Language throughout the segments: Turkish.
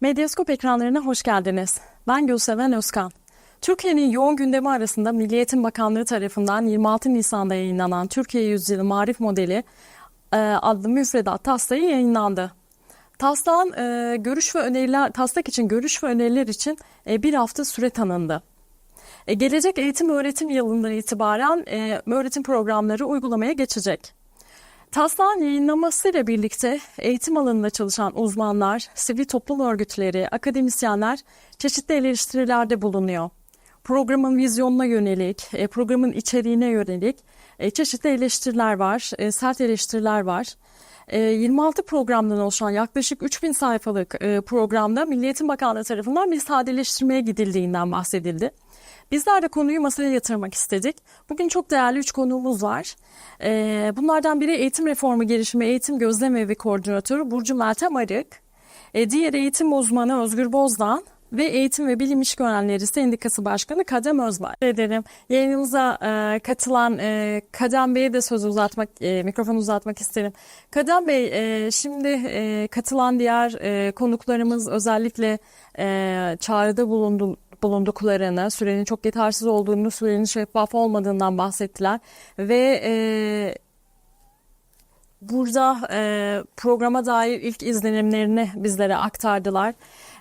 Medyaskop ekranlarına hoş geldiniz. Ben Gülseven Özkan. Türkiye'nin yoğun gündemi arasında Milli Eğitim Bakanlığı tarafından 26 Nisan'da yayınlanan Türkiye Yüzyılı Marif Modeli e, adlı müfredat taslağı yayınlandı. Taslağın e, görüş ve öneriler, taslak için görüş ve öneriler için e, bir hafta süre tanındı. E, gelecek eğitim öğretim yılından itibaren e, öğretim programları uygulamaya geçecek. Taslağın yayınlamasıyla birlikte eğitim alanında çalışan uzmanlar, sivil toplum örgütleri, akademisyenler çeşitli eleştirilerde bulunuyor. Programın vizyonuna yönelik, e, programın içeriğine yönelik e, çeşitli eleştiriler var, e, sert eleştiriler var. E, 26 programdan oluşan yaklaşık 3000 sayfalık programda Milli Eğitim Bakanlığı tarafından bir sadeleştirmeye gidildiğinden bahsedildi. Bizler de konuyu masaya yatırmak istedik. Bugün çok değerli üç konuğumuz var. Ee, bunlardan biri Eğitim Reformu Gelişimi Eğitim Gözlem Evi Koordinatörü Burcu Meltem Arık. Ee, eğitim uzmanı Özgür Bozdağ ve Eğitim ve Bilim İşverenleri Sendikası Başkanı Kadem Özbay. Ederim. Yayınımıza e, katılan e, Kadem Bey'e de söz uzatmak, e, mikrofonu uzatmak isterim. Kadem Bey, e, şimdi e, katılan diğer e, konuklarımız özellikle e, çağrıda bulundu, bulunduklarını, sürenin çok yetersiz olduğunu, sürenin şeffaf olmadığından bahsettiler ve e, burada e, programa dair ilk izlenimlerini bizlere aktardılar.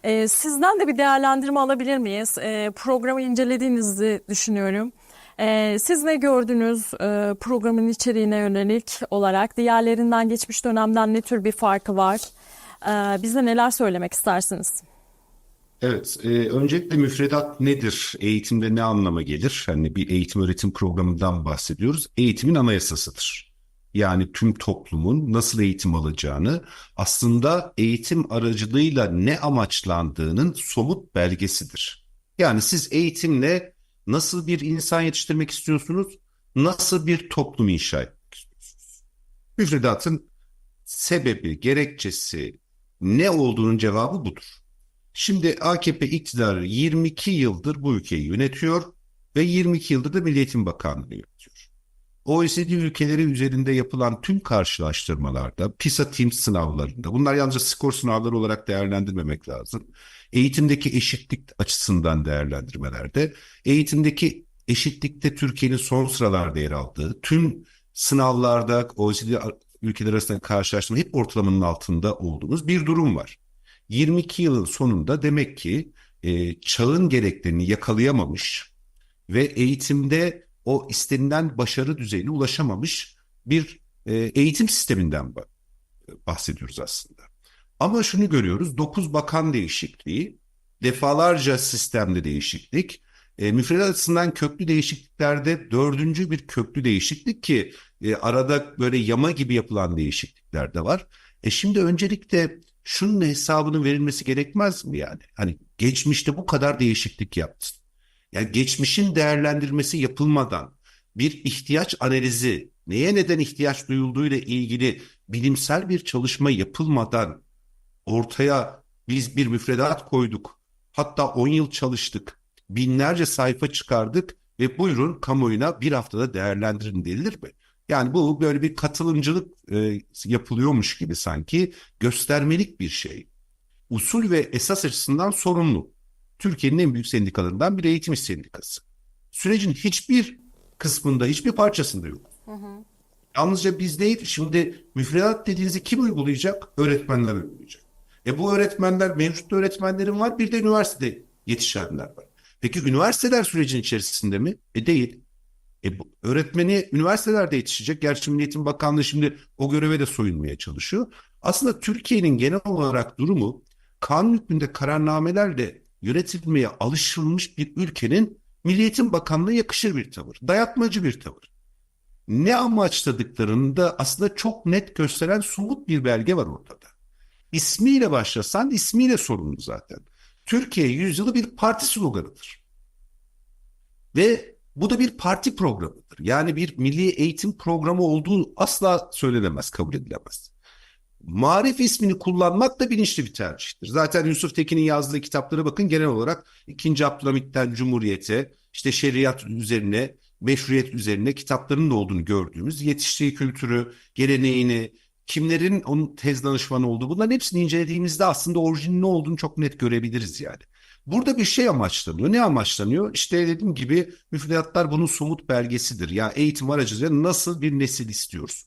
E, sizden de bir değerlendirme alabilir miyiz? E, programı incelediğinizi düşünüyorum. E, siz ne gördünüz e, programın içeriğine yönelik olarak? Diğerlerinden geçmiş dönemden ne tür bir farkı var? E, bize neler söylemek istersiniz? Evet, e, öncelikle müfredat nedir? Eğitimde ne anlama gelir? Hani bir eğitim öğretim programından bahsediyoruz. Eğitimin anayasasıdır. Yani tüm toplumun nasıl eğitim alacağını, aslında eğitim aracılığıyla ne amaçlandığının somut belgesidir. Yani siz eğitimle nasıl bir insan yetiştirmek istiyorsunuz, nasıl bir toplum inşa etmek istiyorsunuz? Müfredatın sebebi, gerekçesi ne olduğunun cevabı budur. Şimdi AKP iktidarı 22 yıldır bu ülkeyi yönetiyor ve 22 yıldır da Milli Eğitim Bakanlığı yönetiyor. OECD ülkeleri üzerinde yapılan tüm karşılaştırmalarda, PISA Teams sınavlarında, bunlar yalnızca skor sınavları olarak değerlendirmemek lazım. Eğitimdeki eşitlik açısından değerlendirmelerde, eğitimdeki eşitlikte Türkiye'nin son sıralarda yer aldığı, tüm sınavlarda OECD ülkeler arasında karşılaştırma hep ortalamanın altında olduğumuz bir durum var. 22 yılın sonunda demek ki e, çağın gereklerini yakalayamamış ve eğitimde o istenilen başarı düzeyine ulaşamamış bir e, eğitim sisteminden bahsediyoruz aslında. Ama şunu görüyoruz, 9 bakan değişikliği, defalarca sistemde değişiklik, e, müfredat açısından köklü değişikliklerde dördüncü bir köklü değişiklik ki e, arada böyle yama gibi yapılan değişiklikler de var. E şimdi öncelikle şunun hesabının verilmesi gerekmez mi yani? Hani geçmişte bu kadar değişiklik yaptın. Yani geçmişin değerlendirmesi yapılmadan bir ihtiyaç analizi, neye neden ihtiyaç duyulduğuyla ilgili bilimsel bir çalışma yapılmadan ortaya biz bir müfredat koyduk. Hatta 10 yıl çalıştık. Binlerce sayfa çıkardık ve buyurun kamuoyuna bir haftada değerlendirin denilir mi? Yani bu böyle bir katılımcılık e, yapılıyormuş gibi sanki göstermelik bir şey. Usul ve esas açısından sorumlu. Türkiye'nin en büyük sendikalarından bir eğitim iş sendikası. Sürecin hiçbir kısmında, hiçbir parçasında yok. Hı hı. Yalnızca biz değil, şimdi müfredat dediğinizi kim uygulayacak? Öğretmenler uygulayacak. E bu öğretmenler, mevcut öğretmenlerin var, bir de üniversitede yetişenler var. Peki üniversiteler sürecin içerisinde mi? E değil. E, bu, öğretmeni üniversitelerde yetişecek. Gerçi Milli Eğitim Bakanlığı şimdi o göreve de soyunmaya çalışıyor. Aslında Türkiye'nin genel olarak durumu kanun hükmünde kararnamelerle yönetilmeye alışılmış bir ülkenin Milli Eğitim Bakanlığı yakışır bir tavır. Dayatmacı bir tavır. Ne amaçladıklarını da aslında çok net gösteren somut bir belge var ortada. İsmiyle başlasan ismiyle sorumlu zaten. Türkiye yüzyılı bir parti sloganıdır. Ve bu da bir parti programıdır. Yani bir milli eğitim programı olduğu asla söylenemez, kabul edilemez. Marif ismini kullanmak da bilinçli bir tercihtir. Zaten Yusuf Tekin'in yazdığı kitaplara bakın genel olarak 2. Abdülhamit'ten Cumhuriyet'e, işte şeriat üzerine, meşruiyet üzerine kitaplarının da olduğunu gördüğümüz yetiştiği kültürü, geleneğini, kimlerin onun tez danışmanı olduğu bunların hepsini incelediğimizde aslında orijinin ne olduğunu çok net görebiliriz yani. Burada bir şey amaçlanıyor. Ne amaçlanıyor? İşte dediğim gibi müfredatlar bunun somut belgesidir. Ya eğitim aracılığıyla nasıl bir nesil istiyoruz?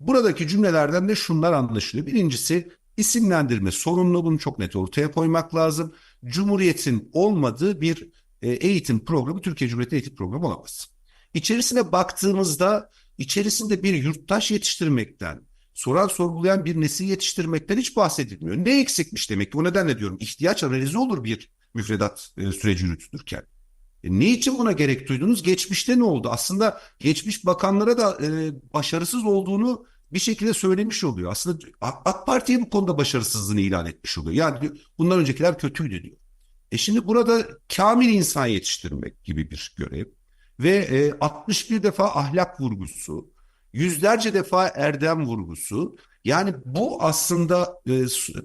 Buradaki cümlelerden de şunlar anlaşılıyor. Birincisi isimlendirme sorunlu bunu çok net ortaya koymak lazım. Cumhuriyetin olmadığı bir e, eğitim programı Türkiye Cumhuriyeti eğitim programı olamaz. İçerisine baktığımızda içerisinde bir yurttaş yetiştirmekten, soran sorgulayan bir nesil yetiştirmekten hiç bahsedilmiyor. Ne eksikmiş demek ki? O nedenle diyorum ihtiyaç analizi olur bir müfredat e, süreci yürütülürken. E, ne için buna gerek duydunuz? Geçmişte ne oldu? Aslında geçmiş bakanlara da e, başarısız olduğunu bir şekilde söylemiş oluyor. Aslında AK Parti'ye bu konuda başarısızlığını ilan etmiş oluyor. Yani bundan öncekiler kötüydü diyor. E şimdi burada kamil insan yetiştirmek gibi bir görev ve e, 61 defa ahlak vurgusu, yüzlerce defa erdem vurgusu. Yani bu aslında e,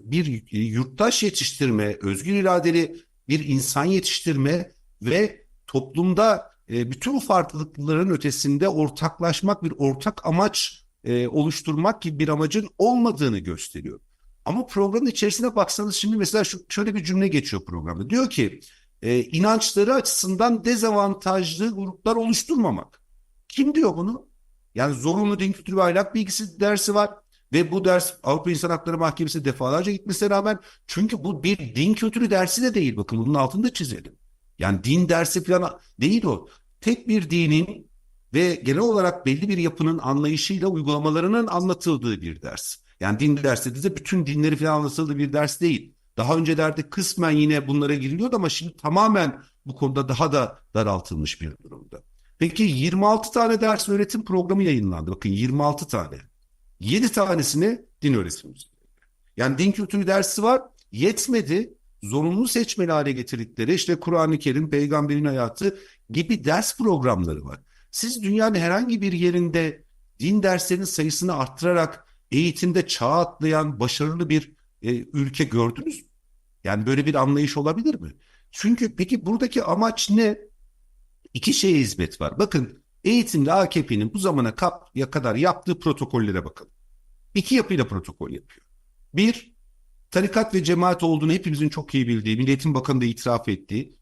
bir yurttaş yetiştirme, özgür iradeli bir insan yetiştirme ve toplumda e, bütün farklılıkların ötesinde ortaklaşmak bir ortak amaç e, oluşturmak gibi bir amacın olmadığını gösteriyor. Ama programın içerisine baksanız şimdi mesela şu, şöyle bir cümle geçiyor programda. Diyor ki e, inançları açısından dezavantajlı gruplar oluşturmamak. Kim diyor bunu? Yani zorunlu din kültürü ve ahlak bilgisi dersi var. Ve bu ders Avrupa İnsan Hakları Mahkemesi defalarca gitmesine rağmen çünkü bu bir din kültürü dersi de değil. Bakın bunun altında çizelim. Yani din dersi falan değil o. Tek bir dinin ve genel olarak belli bir yapının anlayışıyla uygulamalarının anlatıldığı bir ders. Yani din dersi dediğimizde bütün dinleri falan anlatıldığı bir ders değil. Daha öncelerde kısmen yine bunlara giriliyordu ama şimdi tamamen bu konuda daha da daraltılmış bir durumda. Peki 26 tane ders öğretim programı yayınlandı. Bakın 26 tane. 7 tanesini din öğretimi. Yani din kültürü dersi var. Yetmedi. Zorunlu seçmeli hale getirdikleri işte Kur'an-ı Kerim, peygamberin hayatı gibi ders programları var. Siz dünyanın herhangi bir yerinde din derslerinin sayısını arttırarak eğitimde çağ atlayan başarılı bir e, ülke gördünüz mü? Yani böyle bir anlayış olabilir mi? Çünkü peki buradaki amaç ne? İki şeye hizmet var. Bakın eğitimde AKP'nin bu zamana kadar yaptığı protokollere bakın. İki yapıyla protokol yapıyor. Bir, tarikat ve cemaat olduğunu hepimizin çok iyi bildiği, Milliyetin Bakanı da itiraf ettiği,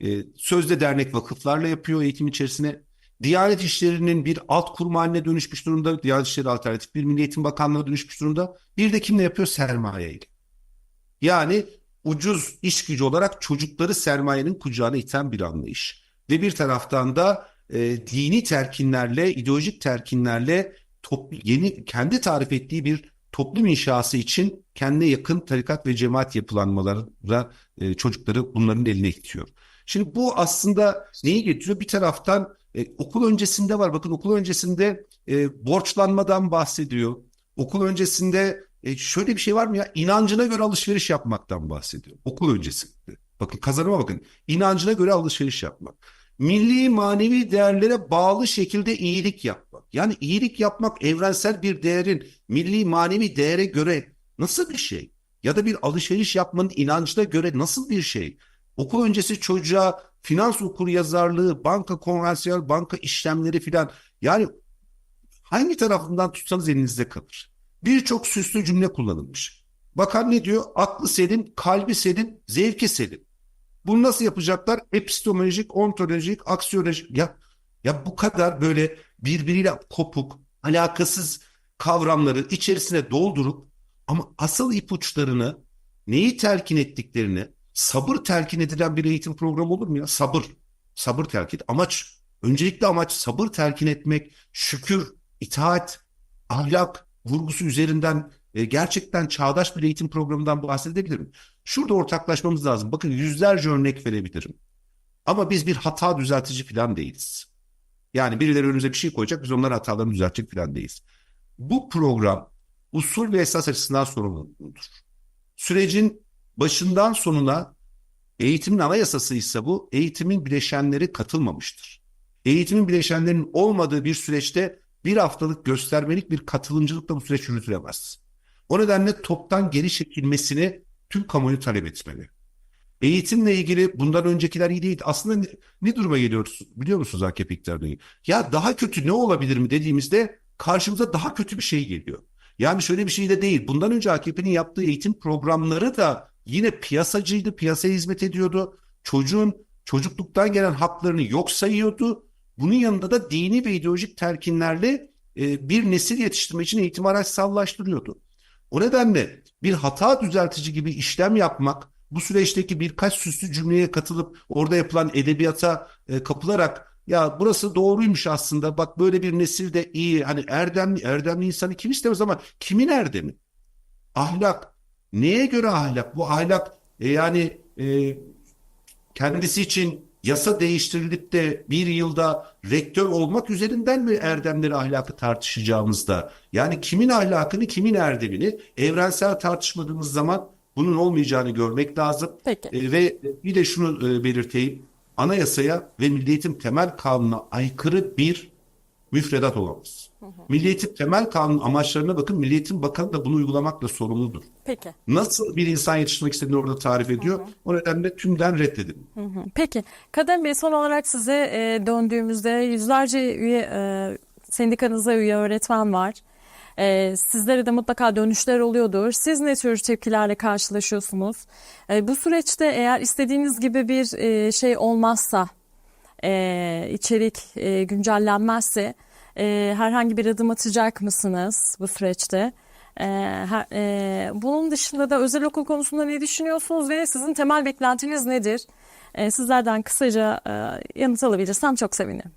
e, sözde dernek vakıflarla yapıyor eğitim içerisine. Diyanet İşleri'nin bir alt kurum haline dönüşmüş durumda. Diyanet İşleri alternatif bir Milli Eğitim Bakanlığı'na dönüşmüş durumda. Bir de kimle yapıyor? Sermaye ile. Yani ucuz iş gücü olarak çocukları sermayenin kucağına iten bir anlayış. Ve bir taraftan da e, dini terkinlerle, ideolojik terkinlerle top, yeni kendi tarif ettiği bir toplum inşası için kendine yakın tarikat ve cemaat yapılanmalara e, çocukları bunların eline itiyor. Şimdi bu aslında neyi getiriyor? Bir taraftan e, okul öncesinde var. Bakın okul öncesinde e, borçlanmadan bahsediyor. Okul öncesinde e, şöyle bir şey var mı ya? İnancına göre alışveriş yapmaktan bahsediyor. Okul öncesinde. Bakın kazanıma bakın. İnancına göre alışveriş yapmak. Milli manevi değerlere bağlı şekilde iyilik yapmak. Yani iyilik yapmak evrensel bir değerin milli manevi değere göre nasıl bir şey? Ya da bir alışveriş yapmanın inancına göre nasıl bir şey? Okul öncesi çocuğa finans okur yazarlığı, banka konvansiyonel banka işlemleri filan yani hangi tarafından tutsanız elinizde kalır. Birçok süslü cümle kullanılmış. Bakan ne diyor? Aklı selim, kalbi selim, zevki selim. Bunu nasıl yapacaklar? Epistemolojik, ontolojik, aksiyolojik. Ya, ya bu kadar böyle birbiriyle kopuk, alakasız kavramları içerisine doldurup ama asıl ipuçlarını neyi telkin ettiklerini sabır telkin edilen bir eğitim programı olur mu ya? Sabır. Sabır telkin. Amaç, öncelikle amaç sabır telkin etmek, şükür, itaat, ahlak vurgusu üzerinden e, gerçekten çağdaş bir eğitim programından bahsedebilirim. Şurada ortaklaşmamız lazım. Bakın yüzlerce örnek verebilirim. Ama biz bir hata düzeltici falan değiliz. Yani birileri önümüze bir şey koyacak, biz onların hatalarını düzeltecek falan değiliz. Bu program usul ve esas açısından sorumludur. Sürecin başından sonuna eğitimin anayasası ise bu, eğitimin bileşenleri katılmamıştır. Eğitimin bileşenlerinin olmadığı bir süreçte bir haftalık göstermelik bir katılımcılıkla bu süreç yürütülemez. O nedenle toptan geri çekilmesini tüm kamuoyu talep etmeli. Eğitimle ilgili bundan öncekiler iyi değil. Aslında ne, ne duruma geliyoruz biliyor musunuz AKP iktidarı? Ya daha kötü ne olabilir mi dediğimizde karşımıza daha kötü bir şey geliyor. Yani şöyle bir şey de değil. Bundan önce AKP'nin yaptığı eğitim programları da yine piyasacıydı, piyasaya hizmet ediyordu. Çocuğun çocukluktan gelen haklarını yok sayıyordu. Bunun yanında da dini ve ideolojik telkinlerle e, bir nesil yetiştirme için eğitim araçsallaştırıyordu. O nedenle bir hata düzeltici gibi işlem yapmak, bu süreçteki birkaç süslü cümleye katılıp orada yapılan edebiyata e, kapılarak ya burası doğruymuş aslında bak böyle bir nesil de iyi hani erdemli erdemli insanı kim istemez ama kimin erdemi? Ahlak. Neye göre ahlak? Bu ahlak e, yani e, kendisi için yasa değiştirilip de bir yılda rektör olmak üzerinden mi erdemleri ahlakı tartışacağımızda yani kimin ahlakını kimin erdemini evrensel tartışmadığımız zaman bunun olmayacağını görmek lazım. Peki. E, ve bir de şunu e, belirteyim. Anayasaya ve Milli Eğitim Temel Kanunu'na aykırı bir müfredat olamaz. Milli Eğitim Temel Kanunu amaçlarına bakın. Milli Eğitim Bakanı da bunu uygulamakla sorumludur. Peki. Nasıl bir insan yetiştirmek istediğini orada tarif ediyor. O nedenle tümden reddedin. Hı hı. Peki Kadem Bey son olarak size e, döndüğümüzde yüzlerce üye e, sendikanıza üye öğretmen var. E, sizlere de mutlaka dönüşler oluyordur. Siz ne tür tepkilerle karşılaşıyorsunuz? E, bu süreçte eğer istediğiniz gibi bir e, şey olmazsa, e, içerik e, güncellenmezse e, herhangi bir adım atacak mısınız bu süreçte? E, her- e, bunun dışında da özel okul konusunda ne düşünüyorsunuz ve sizin temel beklentiniz nedir? E, sizlerden kısaca e, yanıt alabilirsem çok sevinirim.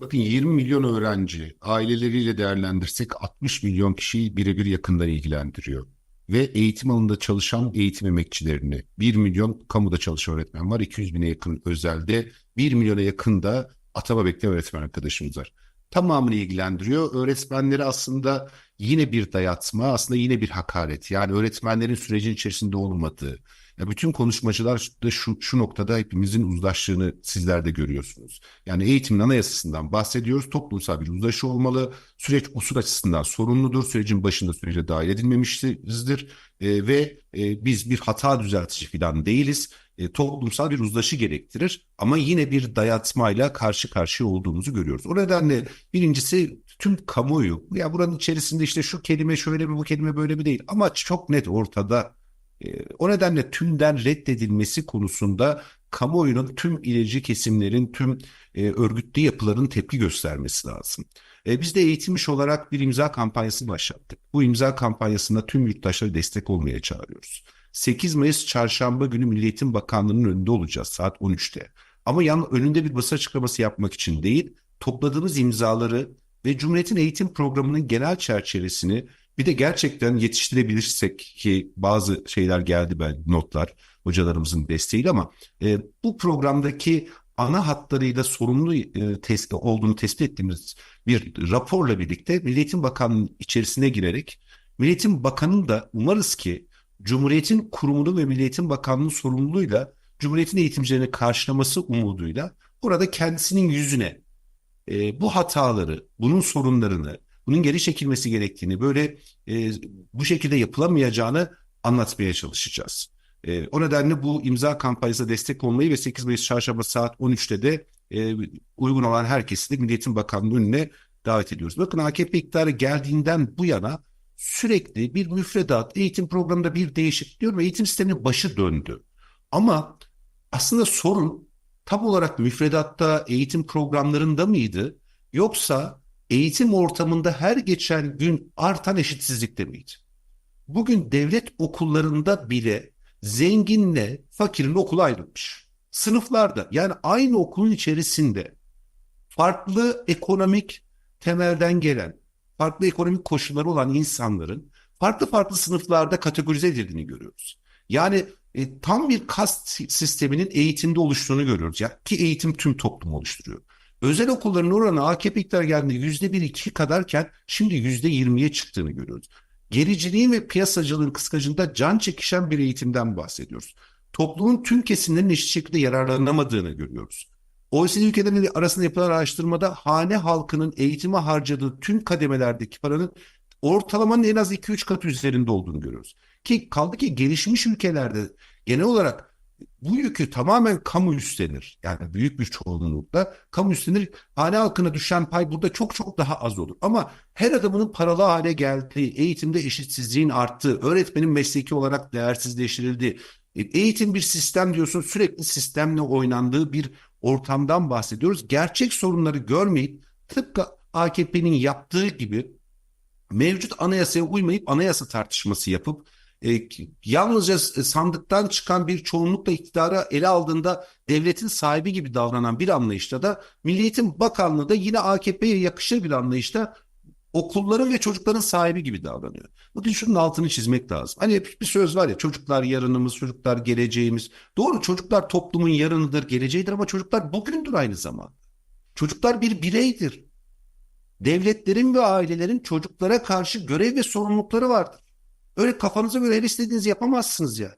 Bakın 20 milyon öğrenci aileleriyle değerlendirsek 60 milyon kişiyi birebir yakından ilgilendiriyor. Ve eğitim alanında çalışan eğitim emekçilerini 1 milyon kamuda çalışan öğretmen var. 200 bine yakın özelde 1 milyona yakın da atama bekleyen öğretmen arkadaşımız var. Tamamını ilgilendiriyor. Öğretmenleri aslında yine bir dayatma, aslında yine bir hakaret. Yani öğretmenlerin sürecin içerisinde olmadığı. Ya bütün konuşmacılar da şu, şu noktada hepimizin uzlaştığını sizler de görüyorsunuz. Yani eğitimin anayasasından bahsediyoruz. Toplumsal bir uzlaşı olmalı. Süreç usul açısından sorumludur. Sürecin başında sürece dahil edilmemişizdir. E, ve e, biz bir hata düzeltici falan değiliz. E, toplumsal bir uzlaşı gerektirir. Ama yine bir dayatmayla karşı karşıya olduğumuzu görüyoruz. O nedenle birincisi tüm kamuoyu ya buranın içerisinde işte şu kelime şöyle mi bu kelime böyle mi değil. Amaç çok net ortada. E, o nedenle tümden reddedilmesi konusunda kamuoyunun tüm ilerici kesimlerin, tüm e, örgütlü yapıların tepki göstermesi lazım. E, biz de eğitim olarak bir imza kampanyası başlattık. Bu imza kampanyasında tüm yurttaşlara destek olmaya çağırıyoruz. 8 Mayıs Çarşamba günü Milli Eğitim Bakanlığı'nın önünde olacağız saat 13'te. Ama yan önünde bir basın açıklaması yapmak için değil, topladığımız imzaları ve Cumhuriyet'in eğitim programının genel çerçevesini bir de gerçekten yetiştirebilirsek ki bazı şeyler geldi ben notlar hocalarımızın desteğiyle ama e, bu programdaki ana hatlarıyla sorumlu e, tes- olduğunu tespit ettiğimiz bir raporla birlikte Milli Eğitim Bakanlığı'nın içerisine girerek Milli Eğitim Bakanı da umarız ki Cumhuriyet'in kurumunu ve Milli Eğitim Bakanlığı sorumluluğuyla Cumhuriyet'in eğitimcilerini karşılaması umuduyla burada kendisinin yüzüne e, bu hataları, bunun sorunlarını, bunun geri çekilmesi gerektiğini, böyle e, bu şekilde yapılamayacağını anlatmaya çalışacağız. E, o nedenle bu imza kampanyasına destek olmayı ve 8 Mayıs çarşamba saat 13'te de e, uygun olan herkesi de Milli Eğitim Bakanlığı önüne davet ediyoruz. Bakın AKP iktidara geldiğinden bu yana sürekli bir müfredat, eğitim programında bir değişiklik diyorum eğitim sisteminin başı döndü. Ama aslında sorun tam olarak müfredatta, eğitim programlarında mıydı? Yoksa eğitim ortamında her geçen gün artan eşitsizlikte miydi? Bugün devlet okullarında bile zenginle fakirin okulu ayrılmış. Sınıflarda yani aynı okulun içerisinde farklı ekonomik temelden gelen, farklı ekonomik koşulları olan insanların farklı farklı sınıflarda kategorize edildiğini görüyoruz. Yani e, tam bir kast si- sisteminin eğitimde oluştuğunu görüyoruz. Ya, ki eğitim tüm toplumu oluşturuyor. Özel okulların oranı AKP iktidar geldiğinde yüzde bir iki kadarken şimdi yüzde yirmiye çıktığını görüyoruz. Gericiliğin ve piyasacılığın kıskacında can çekişen bir eğitimden bahsediyoruz. Toplumun tüm kesimlerinin eşit şekilde yararlanamadığını görüyoruz. OECD ülkelerinin arasında yapılan araştırmada hane halkının eğitime harcadığı tüm kademelerdeki paranın ortalamanın en az 2-3 katı üzerinde olduğunu görüyoruz. Ki kaldı ki gelişmiş ülkelerde genel olarak bu yükü tamamen kamu üstlenir. Yani büyük bir çoğunlukla kamu üstlenir. Hane halkına düşen pay burada çok çok daha az olur. Ama her adamının paralı hale geldiği, eğitimde eşitsizliğin arttığı, öğretmenin mesleki olarak değersizleştirildiği, e, eğitim bir sistem diyorsun sürekli sistemle oynandığı bir ortamdan bahsediyoruz. Gerçek sorunları görmeyip tıpkı AKP'nin yaptığı gibi mevcut anayasaya uymayıp anayasa tartışması yapıp e, yalnızca e, sandıktan çıkan bir çoğunlukla iktidara ele aldığında devletin sahibi gibi davranan bir anlayışta da Milli Eğitim Bakanlığı da yine AKP'ye yakışır bir anlayışta okulların ve çocukların sahibi gibi davranıyor. Bugün şunun altını çizmek lazım. Hani hep bir söz var ya çocuklar yarınımız, çocuklar geleceğimiz. Doğru çocuklar toplumun yarınıdır, geleceğidir ama çocuklar bugündür aynı zamanda. Çocuklar bir bireydir. Devletlerin ve ailelerin çocuklara karşı görev ve sorumlulukları vardır. Öyle kafanıza göre her istediğinizi yapamazsınız ya.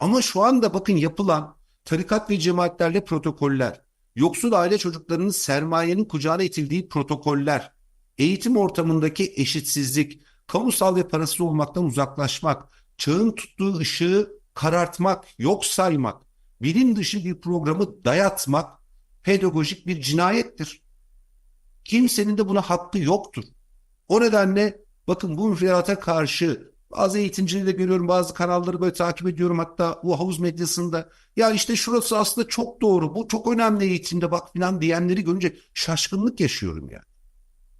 Ama şu anda bakın yapılan tarikat ve cemaatlerle protokoller, yoksul aile çocuklarının sermayenin kucağına itildiği protokoller, eğitim ortamındaki eşitsizlik, kamusal ve parasız olmaktan uzaklaşmak, çağın tuttuğu ışığı karartmak, yok saymak, bilim dışı bir programı dayatmak pedagojik bir cinayettir. Kimsenin de buna hakkı yoktur. O nedenle bakın bu müfredata karşı bazı eğitimcileri de görüyorum, bazı kanalları böyle takip ediyorum hatta bu havuz medyasında. Ya işte şurası aslında çok doğru, bu çok önemli eğitimde bak filan diyenleri görünce şaşkınlık yaşıyorum yani.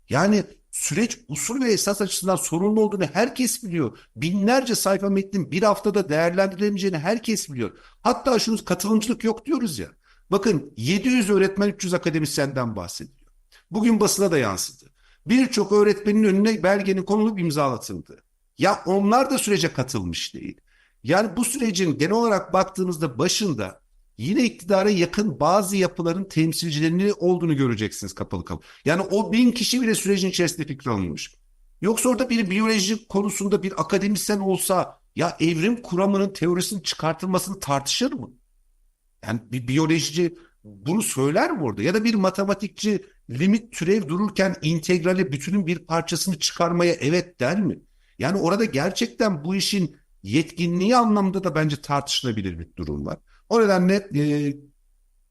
Yani süreç usul ve esas açısından sorunlu olduğunu herkes biliyor. Binlerce sayfa metnin bir haftada değerlendirilemeyeceğini herkes biliyor. Hatta şunu katılımcılık yok diyoruz ya. Bakın 700 öğretmen 300 akademisyenden bahsediyor. Bugün basına da yansıdı. Birçok öğretmenin önüne belgenin konulup imzalatıldı. Ya onlar da sürece katılmış değil. Yani bu sürecin genel olarak baktığınızda başında yine iktidara yakın bazı yapıların temsilcilerini olduğunu göreceksiniz kapalı kapı. Yani o bin kişi bile sürecin içerisinde fikir alınmış. Yoksa orada bir biyoloji konusunda bir akademisyen olsa ya evrim kuramının teorisinin çıkartılmasını tartışır mı? Yani bir biyolojici bunu söyler mi orada? Ya da bir matematikçi limit türev dururken integrale bütünün bir parçasını çıkarmaya evet der mi? Yani orada gerçekten bu işin yetkinliği anlamda da bence tartışılabilir bir durum var. O nedenle e,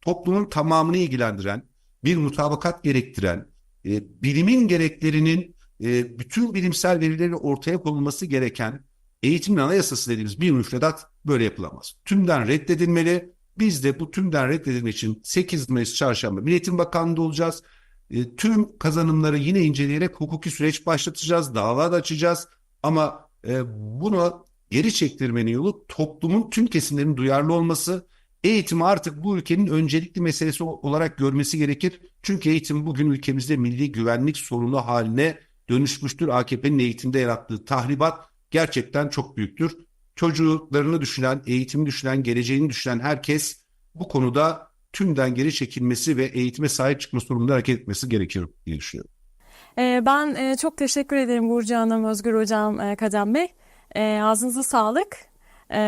toplumun tamamını ilgilendiren, bir mutabakat gerektiren, e, bilimin gereklerinin e, bütün bilimsel verilerin ortaya konulması gereken eğitimin anayasası dediğimiz bir müfredat böyle yapılamaz. Tümden reddedilmeli. Biz de bu tümden reddedilmek için 8 Mayıs çarşamba Milli Eğitim Bakanlığı'nda olacağız. E, tüm kazanımları yine inceleyerek hukuki süreç başlatacağız, dava da açacağız. Ama e, bunu geri çektirmenin yolu toplumun tüm kesimlerinin duyarlı olması, eğitimi artık bu ülkenin öncelikli meselesi olarak görmesi gerekir. Çünkü eğitim bugün ülkemizde milli güvenlik sorunu haline dönüşmüştür. AKP'nin eğitimde yarattığı tahribat gerçekten çok büyüktür. Çocuklarını düşünen, eğitimi düşünen, geleceğini düşünen herkes bu konuda tümden geri çekilmesi ve eğitime sahip çıkma sorumluluğunda hareket etmesi gerekir diye düşünüyorum. Ee, Ben e, çok teşekkür ederim Burcu Hanım, Özgür Hocam, e, Kadem Bey. E, Ağzınıza sağlık. E,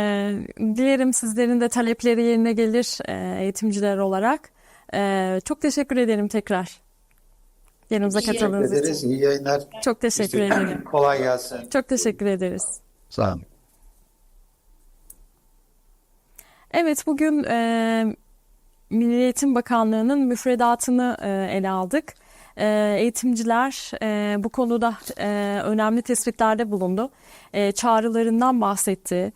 Dilerim sizlerin de talepleri yerine gelir e, eğitimciler olarak. Çok teşekkür ederim tekrar. Yanımıza katıldığınız ederiz. için. İyi yayınlar. Çok teşekkür ederim. Kolay gelsin. Çok teşekkür ederiz. Sağ olun. Evet, bugün e, Milli Eğitim Bakanlığı'nın müfredatını e, ele aldık. E, eğitimciler e, bu konuda e, önemli tespitlerde bulundu. E, çağrılarından bahsetti.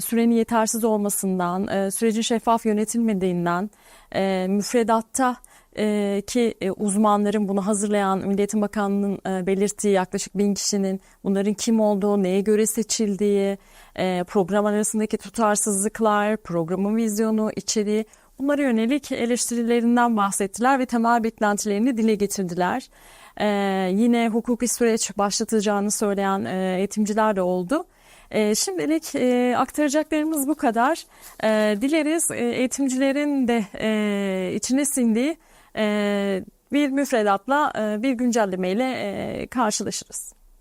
Sürenin yetersiz olmasından, sürecin şeffaf yönetilmediğinden, müfredatta ki uzmanların bunu hazırlayan Milli Eğitim Bakanlığı'nın belirttiği yaklaşık bin kişinin bunların kim olduğu, neye göre seçildiği, program arasındaki tutarsızlıklar, programın vizyonu, içeriği bunlara yönelik eleştirilerinden bahsettiler ve temel beklentilerini dile getirdiler. E, yine hukuki süreç başlatacağını söyleyen e, eğitimciler de oldu. E, şimdilik e, aktaracaklarımız bu kadar. E, dileriz e, eğitimcilerin de e, içine sindiği e, bir müfredatla, e, bir güncellemeyle e, karşılaşırız.